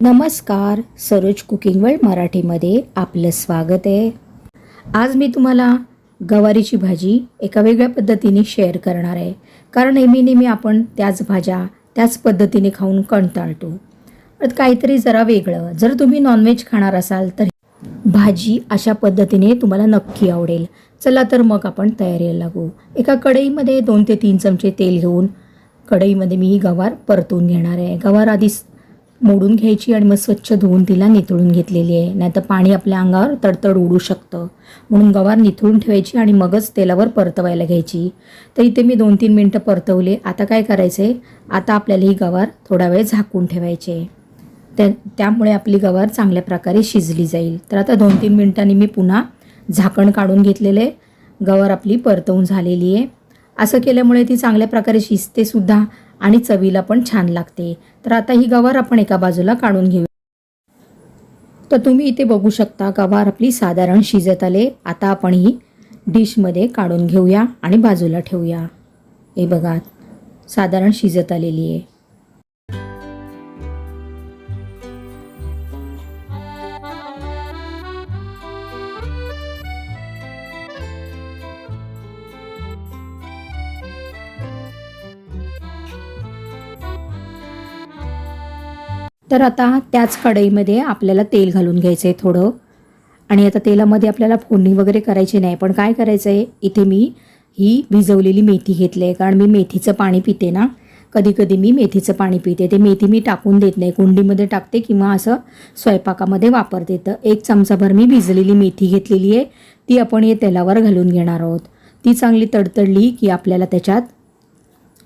नमस्कार Saroj cooking world मराठीमध्ये आपलं स्वागत आहे. आज मी तुम्हाला गवारीची भाजी एका वेगळ्या पद्धतीने शेअर करणार आहे. कारण नेहमी नेहमी आपण त्याच भाज्या त्याच पद्धतीने खाऊन कंटाळतो. पण काहीतरी जरा वेगळं. जर तुम्ही नॉनव्हेज खाणार असाल तर भाजी अशा पद्धतीने तुम्हाला नक्की आवडेल. चला तर मग आपण तयारीला लागू. एका कढईमध्ये दोन ते तीन चमचे तेल घेऊन कढईमध्ये मी ही गवार परतून घेणार आहे. गवार आधी मोडून घ्यायची आणि मग स्वच्छ धुवून तिला निथळून घेतलेली आहे. नाहीतर पाणी आपल्या अंगावर तडतड उडू शकतं. म्हणून गवार निथळून ठेवायची आणि मगच तेलावर परतवायला घ्यायची. तर इथे मी दोन तीन मिनटं परतवले. आता काय करायचं आहे आता आपल्याला ही गवार थोडा वेळ झाकून ठेवायची. आहे त्या त्यामुळे आपली गवार चांगल्या प्रकारे शिजली जाईल. तर आता दोन तीन मिनटांनी मी पुन्हा झाकण काढून घेतलेले गवार आपली परतवून झालेली आहे. असं केल्यामुळे ती चांगल्या प्रकारे शिजतेसुद्धा. आणि चवीला पण छान लागते. तर आता ही गवार आपण एका बाजूला काढून घेऊ. तर तुम्ही इथे बघू शकता गवार आपली साधारण शिजत आले. आता आपण ही डिशमध्ये काढून घेऊया आणि बाजूला ठेवूया. हे बघा साधारण शिजत आलेली आहे. तर आता त्याच कढईमध्ये आपल्याला तेल घालून घ्यायचं आहे थोडं. आणि आता तेलामध्ये आपल्याला फोडणी वगैरे करायची नाही पण काय करायचं आहे इथे मी ही भिजवलेली मेथी घेतली आहे कारण मी मेथीचं पाणी पिते ना. कधी कधी मी मेथीचं पाणी पिते ते मेथी मी टाकून देत नाही. कुंडीमध्ये टाकते किंवा असं स्वयंपाकामध्ये वापरते. तर एक चमचाभर मी भिजलेली मेथी घेतलेली आहे ती आपण हे तेलावर घालून घेणार आहोत. ती चांगली तडतडली की आपल्याला त्याच्यात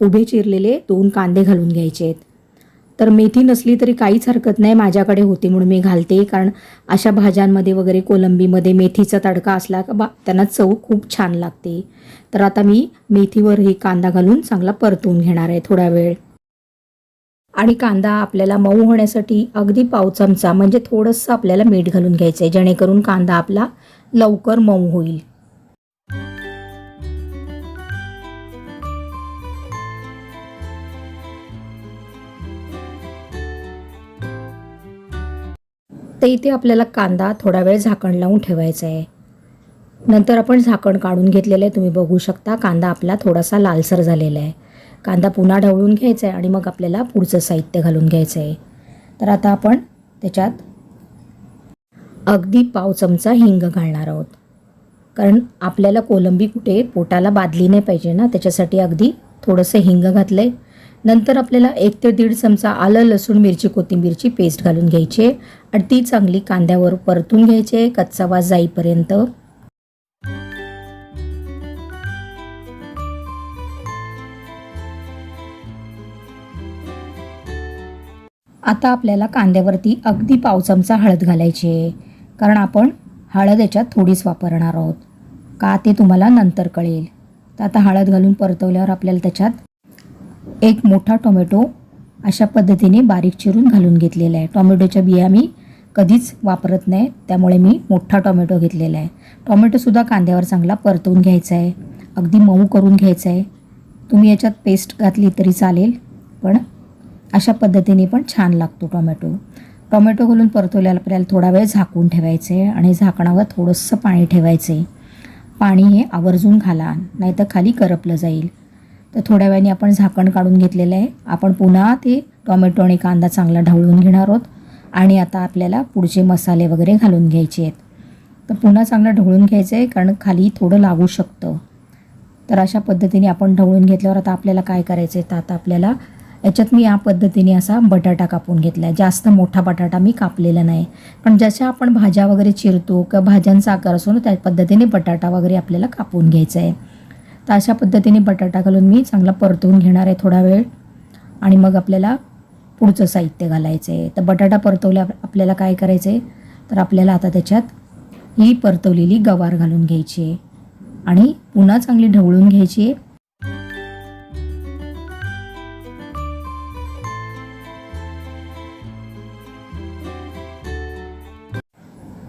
उभे चिरलेले दोन कांदे घालून घ्यायचे आहेत तर मेथी नसली तरी काहीच हरकत नाही माझ्याकडे होती म्हणून मी घालते. कारण अशा भाज्यांमध्ये वगैरे कोलंबीमध्ये मेथीचा तडका असला का बा त्यांना चव खूप छान लागते. तर आता मी मेथीवर हे कांदा घालून चांगला परतून घेणार आहे थोडा वेळ. आणि कांदा आपल्याला मऊ होण्यासाठी अगदी पाव चमचा म्हणजे थोडंसं आपल्याला मीठ घालून घ्यायचं आहे जेणेकरून कांदा आपला लवकर मऊ होईल. तर इथे आपल्याला कांदा थोडा वेळ झाकण लावून ठेवायचा आहे. नंतर आपण झाकण काढून घेतलेलं आहे. तुम्ही बघू शकता कांदा आपला थोडासा लालसर झालेला आहे. कांदा पुन्हा ढवळून घ्यायचा आहे आणि मग आपल्याला पुढचं साहित्य घालून घ्यायचं आहे. तर आता आपण त्याच्यात अगदी पाव चमचा हिंग घालणार आहोत. कारण आपल्याला कोलंबी कुठे पोटाला बादली नाही पाहिजे ना त्याच्यासाठी अगदी थोडंसं हिंग घातलं आहे नंतर आपल्याला एक ते दीड चमचा आलं लसूण मिरची कोथिंबीरची पेस्ट घालून घ्यायची आहे आणि ती चांगली कांद्यावर परतून घ्यायची आहे कच्चा वास जाईपर्यंत. आता आपल्याला कांद्यावरती अगदी पाव चमचा हळद घालायची आहे कारण आपण हळद याच्यात थोडीच वापरणार आहोत. का ते तुम्हाला नंतर कळेल. तर आता हळद घालून परतवल्यावर आपल्याला त्याच्यात एक मोठा टोमॅटो अशा पद्धतीने बारीक चिरून घालून घेतलेला आहे. टोमॅटोच्या बिया मी कधीच वापरत नाही त्यामुळे मी मोठा टोमॅटो घेतलेला आहे. टोमॅटोसुद्धा कांद्यावर चांगला परतवून घ्यायचा आहे. अगदी मऊ करून घ्यायचा आहे. तुम्ही याच्यात पेस्ट घातली तरी चालेल पण अशा पद्धतीने पण छान लागतो टोमॅटो. टोमॅटो घालून परतवल्याला आपल्याला थोडा वेळ झाकून ठेवायचं आहे आणि झाकणावर थोडंसं पाणी ठेवायचं आहे. पाणी हे आवर्जून घाला नाहीतर खाली करपलं जाईल. तर थोड्या वेळाने आपण झाकण काढून घेतलेलं आहे. आपण पुन्हा ते टॉमॅटो आणि कांदा चांगला ढवळून घेणार आहोत. आणि आता आपल्याला पुढचे मसाले वगैरे घालून घ्यायचे आहेत. तर पुन्हा चांगलं ढवळून घ्यायचं आहे कारण खाली थोडं लागू शकतं. तर अशा पद्धतीने आपण ढवळून घेतल्यावर आता आपल्याला काय करायचं आहे तर आता आपल्याला याच्यात मी या पद्धतीने असा बटाटा कापून घेतला आहे जास्त मोठा बटाटा मी कापलेला नाही. पण जशा आपण भाज्या वगैरे चिरतो किंवा भाज्यांचा आकार असतो ना त्या पद्धतीने बटाटा वगैरे आपल्याला कापून घ्यायचा आहे. तर अशा पद्धतीने बटाटा घालून मी चांगला परतवून घेणार आहे थोडा वेळ. आणि मग आपल्याला पुढचं साहित्य घालायचं आहे तर बटाटा परतवल्या आपल्याला काय करायचं आहे तर आपल्याला आता त्याच्यात ही परतवलेली गवार घालून घ्यायची आहे. आणि पुन्हा चांगली ढवळून घ्यायची आहे.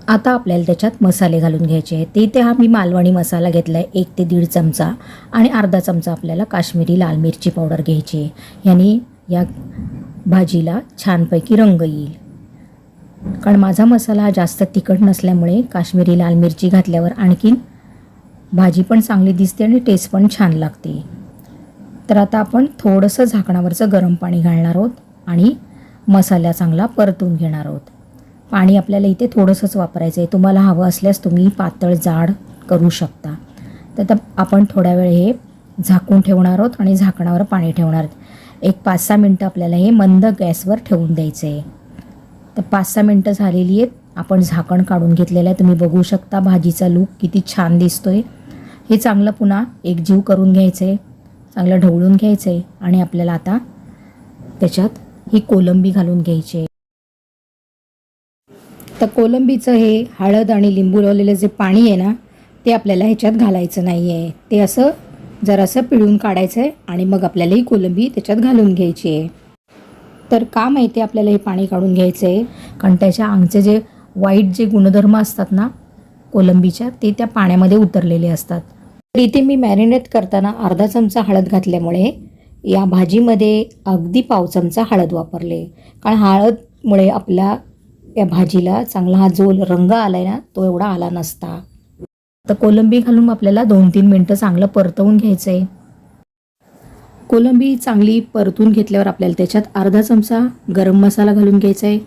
आता आपल्याला त्याच्यात मसाले घालून घ्यायचे आहेत. ते इथे हा मी मालवणी मसाला घेतला आहे एक ते दीड चमचा. आणि अर्धा चमचा आपल्याला काश्मीरी लाल मिरची पावडर घ्यायची आहे. याने या भाजीला छानपैकी रंग येईल. कारण माझा मसाला हा जास्त तिखट नसल्यामुळे काश्मीरी लाल मिरची घातल्यावर आणखीन भाजी पण चांगली दिसते आणि टेस्ट पण छान लागते. तर आता आपण थोडंसं झाकणावरचं गरम पाणी घालणार आहोत आणि मसाला चांगला परतून घेणार आहोत. पाणी आपल्याला इथे थोडंसंच वापरायचं आहे तुम्हाला हवं असल्यास तुम्ही पातळ जाड करू शकता. तर आपण थोड्या वेळ हे झाकून ठेवणार आहोत आणि झाकणावर पाणी ठेवणार आहोत. एक पाच सहा मिनटं आपल्याला हे मंद गॅसवर ठेवून द्यायचं आहे तर पाच सहा मिनटं झालेली आहेत. आपण झाकण काढून घेतलेलं आहे. तुम्ही बघू शकता भाजीचा लूक किती छान दिसतो आहे हे चांगलं पुन्हा एकजीव करून घ्यायचं आहे चांगलं ढवळून घ्यायचं आहे आणि आपल्याला आता त्याच्यात ही कोलंबी घालून घ्यायची आहे. तर कोलंबीचं हे हळद आणि लिंबू लावलेलं जे पाणी आहे ना ते आपल्याला ह्याच्यात घालायचं नाही आहे ते असं जरासं पिळून काढायचं आहे आणि मग आपल्याला ही कोलंबी त्याच्यात घालून घ्यायची आहे. तर का माहिती आहे आपल्याला हे पाणी काढून घ्यायचं आहे कारण त्याच्या अंगचे जे वाईट जे गुणधर्म असतात ना कोलंबीच्या ते त्या पाण्यामध्ये उतरलेले असतात. तर इथे मी मॅरिनेट करताना अर्धा चमचा हळद घातल्यामुळे या भाजीमध्ये अगदी पाव चमचा हळद वापरले. कारण हळदमुळे आपल्या या भाजीला चांगला हा जो रंग आला आहे ना तो एवढा आला नसता. तर कोलंबी घालून आपल्याला दोन तीन मिनटं चांगलं परतवून घ्यायचं आहे कोलंबी चांगली परतून घेतल्यावर आपल्याला त्याच्यात अर्धा चमचा गरम मसाला घालून घ्यायचा आहे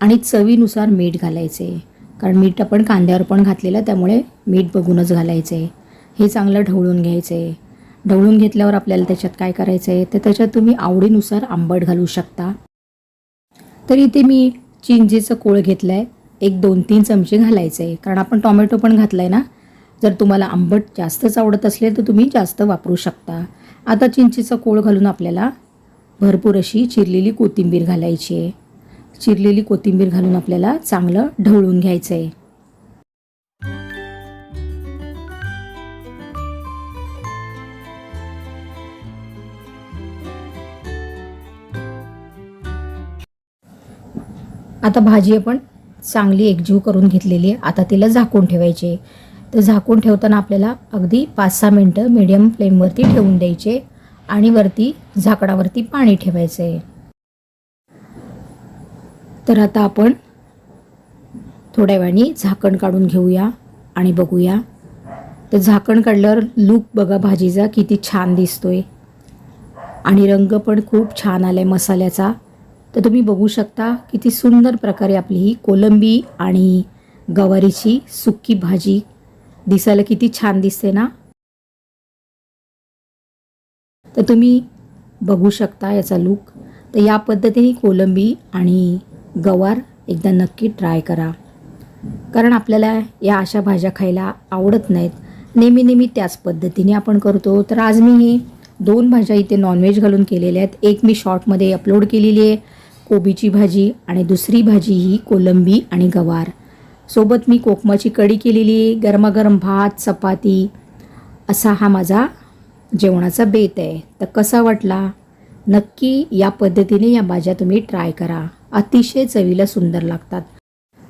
आणि चवीनुसार मीठ घालायचं आहे कारण मीठ आपण कांद्यावर पण घातलेलं त्यामुळे मीठ बघूनच घालायचं आहे हे चांगलं ढवळून घ्यायचं आहे ढवळून घेतल्यावर आपल्याला त्याच्यात काय करायचं आहे तर त्याच्यात तुम्ही आवडीनुसार आंबट घालू शकता. तर इथे मी चिंचेचं कोळ घेतलं आहे एक दोन तीन चमचे घालायचे आहे कारण आपण टॉमॅटो पण घातला आहे ना? जर तुम्हाला आंबट जास्तच आवडत असेल तर तुम्ही जास्त वापरू शकता. आता चिंचेचं कोळ घालून आपल्याला भरपूर अशी चिरलेली कोथिंबीर घालायची आहे. चिरलेली कोथिंबीर घालून आपल्याला चांगलं ढवळून घ्यायचं आहे आता भाजी आपण चांगली एकजीव करून घेतलेली आहे. आता तिला झाकून ठेवायची तर झाकून ठेवताना आपल्याला अगदी पाच सहा मिनटं मीडियम फ्लेमवरती ठेवून द्यायचे आणि वरती झाकणावरती पाणी ठेवायचं आहे. तर आता आपण थोड्या वेळाने झाकण काढून घेऊया आणि बघूया. तर झाकण काढल्यावर लूक बघा भाजीचा किती छान दिसतोय. आणि रंग पण खूप छान आला आहे मसाल्याचा. तर तुम्ही बघू शकता किती सुंदर प्रकारे आपली ही कोलंबी आणि गवारीची सुक्की भाजी दिसायला किती छान दिसते ना? तर तुम्ही बघू शकता याचा लूक तर या पद्धतीने कोलंबी आणि गवार एकदा नक्की ट्राय करा. कारण आपल्याला या अशा भाज्या खायला आवडत नाहीत. नेहमी नेहमी त्याच पद्धतीने आपण करतो. तर आज मी ही दोन भाज्या इथे नॉनव्हेज घालून केलेल्या आहेत. एक मी शॉर्टमध्ये अपलोड केलेली आहे. कोबीची भाजी आणि दुसरी भाजी ही कोलंबी आणि गवार. सोबत मी कोकमाची कढी केलेली आहे गरमागरम भात चपाती. असा हा माझा जेवणाचा बेत आहे. तर कसा वाटला? नक्की या पद्धतीने या भाज्या तुम्ही ट्राय करा. अतिशय चवीला सुंदर लागतात.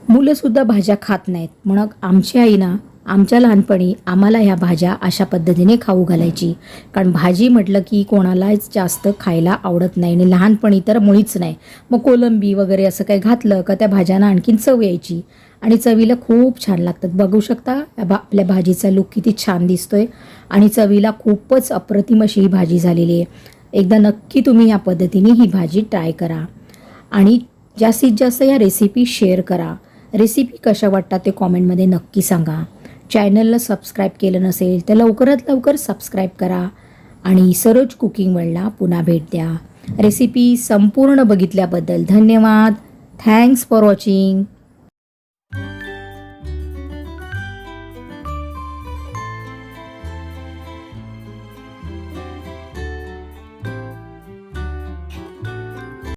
मुलंसुद्धा भाज्या खात नाहीत. म्हणून आमची आई ना आमच्या लहानपणी आम्हाला ह्या भाज्या अशा पद्धतीने खाऊ घालायची. कारण भाजी म्हटलं की कोणालाच जास्त खायला आवडत नाही आणि लहानपणी तर मुळीच नाही. मग कोलंबी वगैरे असं काही घातलं का त्या भाज्यांना आणखीन चव यायची. आणि चवीला खूप छान लागतात. बघू शकता भा आपल्या भाजीचा लुक किती छान दिसतोय. आणि चवीला खूपच अप्रतिम अशी ही भाजी झालेली आहे. एकदा नक्की तुम्ही या पद्धतीने ही भाजी ट्राय करा. आणि जास्तीत जास्त या रेसिपी शेअर करा. रेसिपी कशा वाटतात ते कॉमेंटमध्ये नक्की सांगा. चॅनलला सबस्क्राईब केलं नसेल तर लवकरात लवकर सबस्क्राईब करा आणि सरोज कुकिंग वर्ल्डला पुन्हा भेट द्या. रेसिपी संपूर्ण बघितल्याबद्दल धन्यवाद. Thanks for watching